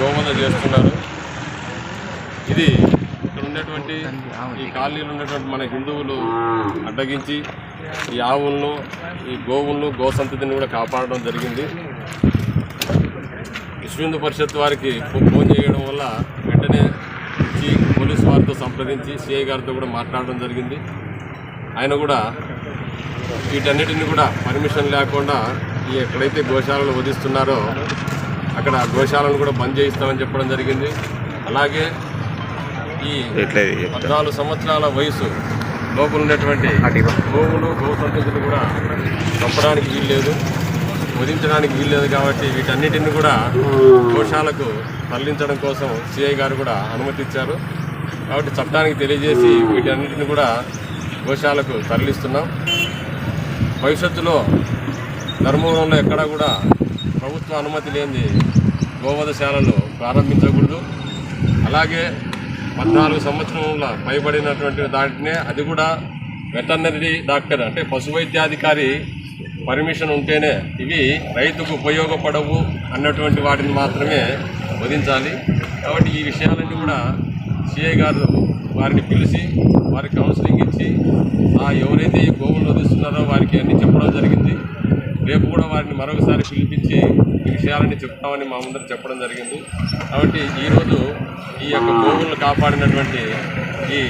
గోవంద చేస్తున్నారు. ఇది ఇక్కడ ఉన్నటువంటి ఈ కాలనీలో ఉన్నటువంటి మన హిందువులు అడ్డగించి ఈ ఆవులను ఈ గోవులను గోసంతతిని కూడా కాపాడడం జరిగింది. విశ్వహిందు పరిషత్ వారికి ఫోన్ చేయడం వల్ల వెంటనే వచ్చి పోలీస్ వారితో సంప్రదించి సిఐ గారితో కూడా మాట్లాడడం జరిగింది. ఆయన కూడా వీటన్నిటిని కూడా పర్మిషన్ లేకుండా ఈ ఎక్కడైతే గోశాలను వధిస్తున్నారో అక్కడ గోశాలను కూడా బంద్ చేయిస్తామని చెప్పడం జరిగింది. అలాగే ఈ పద్నాలుగు సంవత్సరాల వయసు లోపల ఉన్నటువంటి గోవులు గోసంతతులు కూడా చంపడానికి వీల్లేదు వధించడానికి వీల్లేదు కాబట్టి వీటన్నిటిని కూడా గోశాలకు తరలించడం కోసం సిఐ గారు కూడా అనుమతి ఇచ్చారు. కాబట్టి చట్టానికి తెలియజేసి వీటన్నిటిని కూడా గోశాలకు తరలిస్తున్నాం. భవిష్యత్తులో ధర్మవరంలో ఎక్కడా కూడా ప్రభుత్వ అనుమతి లేని గోవధశాలలు ప్రారంభించకూడదు. అలాగే పద్నాలుగు సంవత్సరంలో పైబడినటువంటి దాటినే అది కూడా వెటర్నరీ డాక్టర్ అంటే పశు వైద్యాధికారి పర్మిషన్ ఉంటేనే ఇవి రైతుకు ఉపయోగపడవు అన్నటువంటి వాటిని మాత్రమే వధించాలి. కాబట్టి ఈ విషయాలన్నీ కూడా సిఐ గారు వారిని పిలిచి వారికి కౌన్సిలింగ్ ఇచ్చి ఆ ఎవరైతే ఈ గోవులు వధిస్తున్నారో వారికి అన్ని చెప్పడం జరిగింది. రేపు కూడా వారిని మరొకసారి పిలిపించి ఈ చెప్తామని మా ముందర చెప్పడం జరిగింది. కాబట్టి ఈరోజు ఈ యొక్క భూములను కాపాడినటువంటి ఈ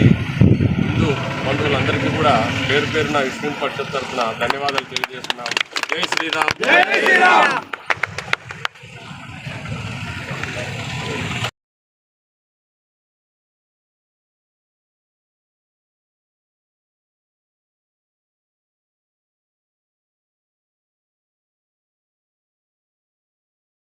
హిందూ బంధువులందరికీ కూడా పేరు పేరున విష్ణు పరిషత్ తరఫున ధన్యవాదాలు తెలియజేస్తున్నాం. జై శ్రీరామ్.